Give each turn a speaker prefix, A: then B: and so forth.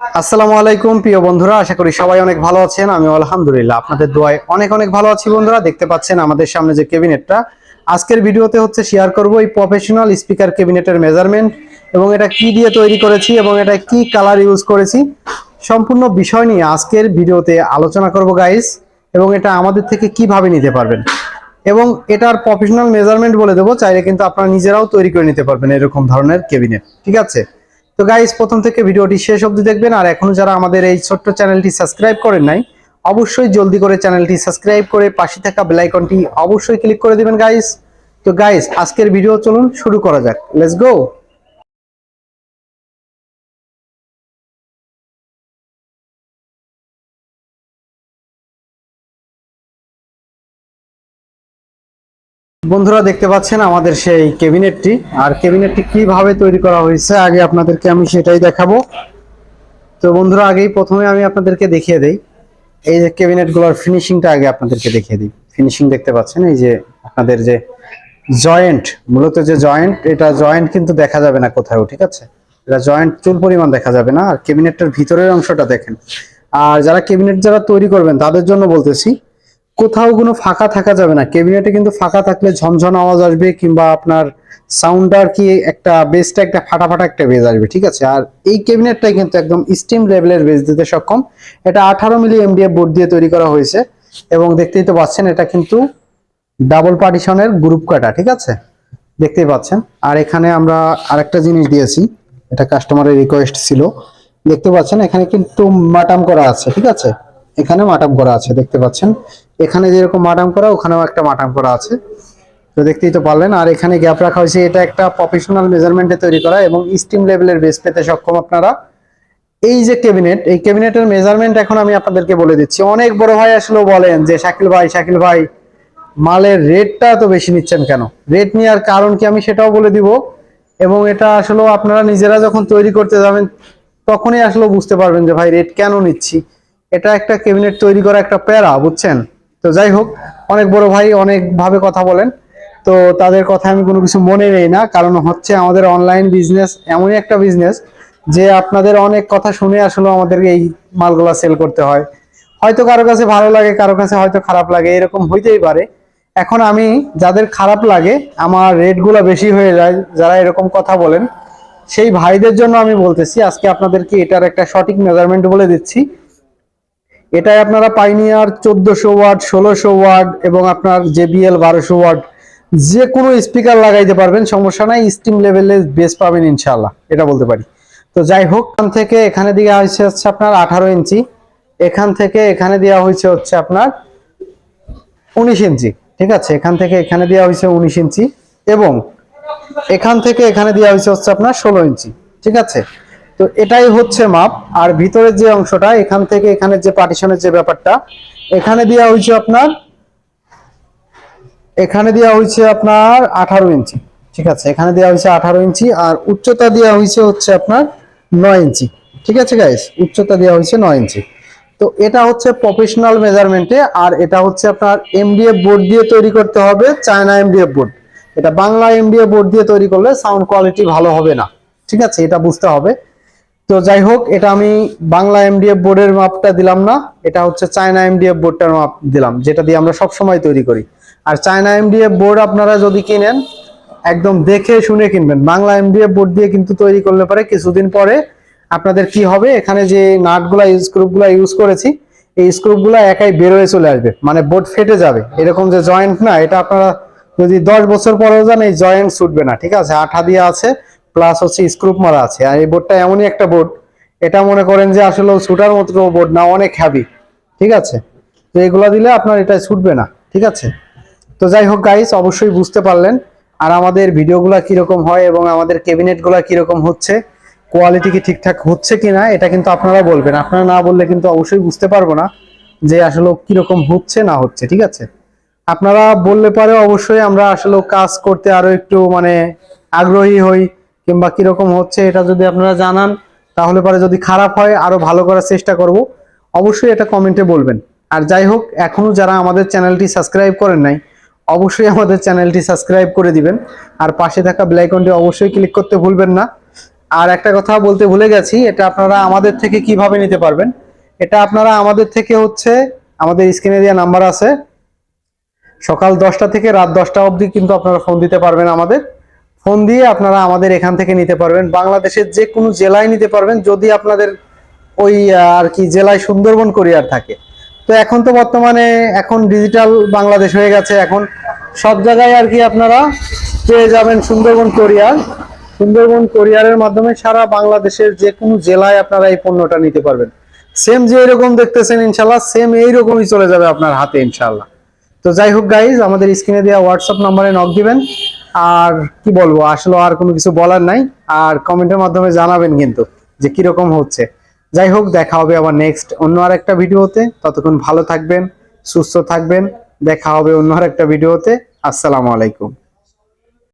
A: আসসালামু আলাইকুম, প্রিয় বন্ধুরা, আশা করি সবাই অনেক ভালো আছেন। আমি আলহামদুলিল্লাহ, আপনাদের দোয়ায় অনেক অনেক ভালো আছি বন্ধুরা। দেখতে পাচ্ছেন আমাদের সামনে যে ক্যাবিনেটটা। আজকের ভিডিওতে হচ্ছে শেয়ার করব এই প্রফেশনাল স্পিকার ক্যাবিনেটের মেজারমেন্ট এবং এটা কি দিয়ে তৈরি করেছি এবং এটা কি কালার ইউজ করেছি। সম্পূর্ণ বিষয় নিয়ে আজকের ভিডিওতে আলোচনা করব গাইস এবং এটা আমাদের থেকে কীভাবে নিতে পারবেন। এবং এটার প্রফেশনাল মেজারমেন্ট বলে দেবো, চাইলে কিন্তু আপনারা নিজেরাও তৈরি করে নিতে পারবেন এরকম ধরনের ক্যাবিনেট, ঠিক আছে? তো গাইজ প্রথম থেকে ভিডিওটি শেষ অব্দি দেখবেন, আর এখনও যারা আমাদের এই ছোট্ট চ্যানেলটি সাবস্ক্রাইব করেন নাই, অবশ্যই জলদি করে চ্যানেলটি সাবস্ক্রাইব করে পাশে থাকা বেলাইকনটি অবশ্যই ক্লিক করে দিবেন গাইজ তো গাইজ আজকের ভিডিও চলুন, শুরু করা যাক। লেটস গো বন্ধুরা দেখতে পাচ্ছেন আমাদের সেই ক্যাবিনেটটি। আর ক্যাবিনেটটি কীভাবে তৈরি করা হয়েছে, আগে আপনাদেরকে আমি সেটাই দেখাবো। তো বন্ধুরা, আগেই প্রথমে আমি আপনাদেরকে দেখিয়ে দেই। এই যে ক্যাবিনেটগুলোর ফিনিশিংটা আগে আপনাদেরকে দেখিয়ে দিই। ফিনিশিং দেখতে পাচ্ছেন, এই যে আপনাদের যে জয়েন্ট, মূলত যে জয়েন্ট, এটা জয়েন্ট কিন্তু দেখা যাবে না কোথাও ঠিক আছে? এটা জয়েন্ট চুল পরিমাণ দেখা যাবে না। আর ক্যাবিনেটটার ভিতরের অংশটা দেখেন। আর যারা ক্যাবিনেট যারা তৈরি করবেন, তাদের জন্য বলতেছি কোথাও কোনো ফাঁকা থাকা যাবে না। ক্যাবিনেটে কিন্তু ফাঁকা থাকলে ঝনঝন আওয়াজ আসবে কিংবা আপনার সাউন্ডটার কি একটা বেসটা একটা ফাটা ফাটা একটা বেজ আসবে, ঠিক আছে? আর এই ক্যাবিনেটটাই কিন্তু একদম স্টিম লেভেলের বেজ দিতে সক্ষম। এটা আঠারো মিলি এমডিএফ বোর্ড দিয়ে তৈরি করা হয়েছে এবং দেখতেই তো পাচ্ছেন এটা কিন্তু ডাবল পার্টিশনের গ্রুপ কাটা ঠিক আছে? দেখতেই পাচ্ছেন। আর এখানে আমরা আরেকটা জিনিস দিয়েছি, এটা কাস্টমারের রিকোয়েস্ট ছিল। দেখতে পাচ্ছেন এখানে কিন্তু মাটাম করা আছে, ঠিক আছে? এখানে মাটাম করা আছে, দেখতে পাচ্ছেন। এখানে যেরকম মাটাম করা, ওখানেও একটা মাটাম করা আছে। তো দেখতেই তো পারলেন। আর এখানে গ্যাপ রাখা হয়েছে, এটা একটা প্রফেশনাল মেজারমেন্টে তৈরি করা এবং স্টিম লেভেলের বেস পেতে সক্ষম আপনারা। এই যে ক্যাবিনেট এই ক্যাবিনেটের মেজারমেন্ট এখন আমি আপনাদেরকে বলে দিচ্ছি। অনেক বড় ভাই আসলেও বলেন যে, শাকিল ভাই শাকিল ভাই, মালের রেটটা এত বেশি নিচ্ছেন কেন? রেট নেওয়ার কারণ কি আমি সেটাও বলে দিব। এবং এটা আসলে আপনারা নিজেরা যখন তৈরি করতে যাবেন, তখনই আসলে বুঝতে পারবেন যে, ভাই রেট কেন নিচ্ছি? এটা একটা ক্যাবিনেট তৈরি করা একটা প্যারা, বুঝছেন? তো যাই হোক, অনেক বড় ভাই অনেক ভাবে কথা বলেন। তো তাদের কথা আমি কোনো কিছু মনে নেই না, কারণ হচ্ছে আমাদের অনলাইন বিজনেস এমনই একটা বিজনেস যে আপনাদের অনেক কথা শুনে আসলে আমাদেরকে এই মালগুলা সেল করতে হয়। হয়তো কারও কাছে ভালো লাগে, কারও কাছে হয়তো খারাপ লাগে, এরকম হইতেই পারে। এখন আমি যাদের খারাপ লাগে, আমার রেটগুলো বেশি হয়ে যায়, যারা এরকম কথা বলেন, সেই ভাইদের জন্য আমি বলতেছি, আজকে আপনাদেরকে এটার একটা সঠিক মেজারমেন্ট বলে দিচ্ছি। এটাই আপনারা পাইনিয়ার চোদ্দশো ওয়াট, ষোলোশো ওয়াট এবং আপনার জেবিএল বারোশো ওয়াট, যে কোনো স্পিকার লাগাইতে পারবেন, সমস্যা নাই স্টিম লেভেলে বেস পাবেন ইনশাল্লাহ এটা বলতে পারি। তো যাই হোক, এখান থেকে এখানে দেওয়া হয়েছে হচ্ছে আপনার আঠারো ইঞ্চি, এখান থেকে এখানে দেওয়া হয়েছে হচ্ছে আপনার উনিশ ইঞ্চি, ঠিক আছে? এখান থেকে এখানে দেওয়া হয়েছে উনিশ ইঞ্চি এবং এখান থেকে এখানে দেওয়া হয়েছে হচ্ছে আপনার ষোলো ইঞ্চি, ঠিক আছে? তো এটাই হচ্ছে মাপ। আর ভিতরের যে অংশটা, এখান থেকে এখানে যে পার্টিশনের যে ব্যাপারটা, এখানে দেওয়া হয়েছে আপনার, এখানে দেওয়া হয়েছে আপনার আঠারো ইঞ্চি। ঠিক আছে, এখানে দেওয়া হয়েছে আঠারো ইঞ্চি, আর উচ্চতা দেওয়া হয়েছে হচ্ছে আপনার নয় ইঞ্চি। ঠিক আছে গাইস উচ্চতা দেওয়া হয়েছে নয় ইঞ্চি। তো এটা হচ্ছে প্রফেশনাল মেজারমেন্টে আর এটা হচ্ছে আপনার এমডিএফ বোর্ড দিয়ে তৈরি করতে হবে চায়না এমডিএফ বোর্ড এটা বাংলা এমডিএফ বোর্ড দিয়ে তৈরি করলে সাউন্ড কোয়ালিটি ভালো হবে না। ঠিক আছে, এটা বুঝতে হবে। তো যাই হোক, এটা আমি বাংলা এমডিএফ বোর্ডের মাপটা দিলাম না, এটা হচ্ছে চায়না এমডিএফ বোর্ডটার মাপ দিলাম, যেটা দিয়ে আমরা সব সময় তৈরি করি। আর চায়না এমডিএফ বোর্ড আপনারা যদি কিনেন, একদম দেখে শুনে কিনবেন। বাংলা এমডিএফ বোর্ড দিয়ে কিন্তু তৈরি করলে পরে কিছুদিন পরে আপনাদের কি হবে, এখানে যে নাটগুলা স্ক্রুপগুলা ইউজ করেছি, এই স্ক্রুপগুলা একাই বেরোয় চলে আসবে মানে বোর্ড ফেটে যাবে। এরকম যে জয়েন্ট না, এটা আপনারা যদি দশ বছর পরেও যান, এই জয়েন্ট ছুটবে না, ঠিক আছে? আঠা দিয়ে আছে প্লাস হচ্ছে স্ক্রুপ মারা আছে। আর এই বোর্ডটা এমনই একটা বোর্ড এটা মনে করেন যে আসলে ছুটার মতো বোর্ড না, অনেক হ্যাভি ঠিক আছে? তো এগুলা দিলে আপনার এটা ছুটবে না, ঠিক আছে? তো যাই হোক গাইস অবশ্যই বুঝতে পারলেন। আর আমাদের ভিডিওগুলো কীরকম হয় এবং আমাদের ক্যাবিনেটগুলো কীরকম হচ্ছে কোয়ালিটি কি ঠিকঠাক হচ্ছে কিনা, এটা কিন্তু আপনারা বলবেন। আপনারা না বললে কিন্তু অবশ্যই বুঝতে পারব না যে আসলে কীরকম হচ্ছে, না হচ্ছে, ঠিক আছে? আপনারা বললে পারে অবশ্যই আমরা আসলে কাজ করতে আরও একটু মানে আগ্রহী হই কিংবা কীরকম হচ্ছে এটা যদি আপনারা জানান, তাহলে পরে যদি খারাপ হয়, আরও ভালো করার চেষ্টা করব। অবশ্যই এটা কমেন্টে বলবেন। আর যাই হোক, এখনও যারা আমাদের চ্যানেলটি সাবস্ক্রাইব করেন নাই, অবশ্যই আমাদের চ্যানেলটি সাবস্ক্রাইব করে দিবেন। আর পাশে থাকা বেল আইকনটি অবশ্যই ক্লিক করতে ভুলবেন না। আর একটা কথা বলতে ভুলে গেছি, এটা আপনারা আমাদের থেকে কীভাবে নিতে পারবেন? এটা আপনারা আমাদের থেকে হচ্ছে, আমাদের স্ক্রিনে দেওয়া নাম্বার আছে। সকাল দশটা থেকে রাত দশটা অবধি কিন্তু আপনারা ফোন দিতে পারবেন আমাদের। ফোন দিয়ে আপনারা আমাদের এখান থেকে নিতে পারবেন। বাংলাদেশের যে কোনো জেলায় নিতে পারবেন, যদি আপনাদের ওই আর কি জেলায় সুন্দরবন কোরিয়ার থাকে। তো এখন তো বর্তমানে এখন ডিজিটাল বাংলাদেশ হয়ে গেছে। এখন সব জায়গায় আর কি আপনারা পেয়ে যাবেন সুন্দরবন কোরিয়ার সুন্দরবন কোরিয়ারের মাধ্যমে সারা বাংলাদেশের যে কোনো জেলায় আপনারা এই পণ্যটা নিতে পারবেন। সেম যে এরকম দেখতেছেন ইনশাল্লাহ সেম এইরকমই চলে যাবে আপনার হাতে ইনশাল্লাহ তো যাই হোক গাইজ আমাদের স্ক্রিনে দেওয়া হোয়াটসঅ্যাপ নাম্বারে নক দিবেন। আর কি বলব, আসলে আর কোনো কিছু বলার নাই। আর কমেন্টের মাধ্যমে জানাবেন কিন্তু যে কীরকম হচ্ছে। যাই হোক, দেখা হবে আবার নেক্সট অন্য আর একটা ভিডিওতে। ততক্ষণ ভালো থাকবেন, সুস্থ থাকবেন। দেখা হবে অন্য আর একটা ভিডিওতে। আসসালামু আলাইকুম।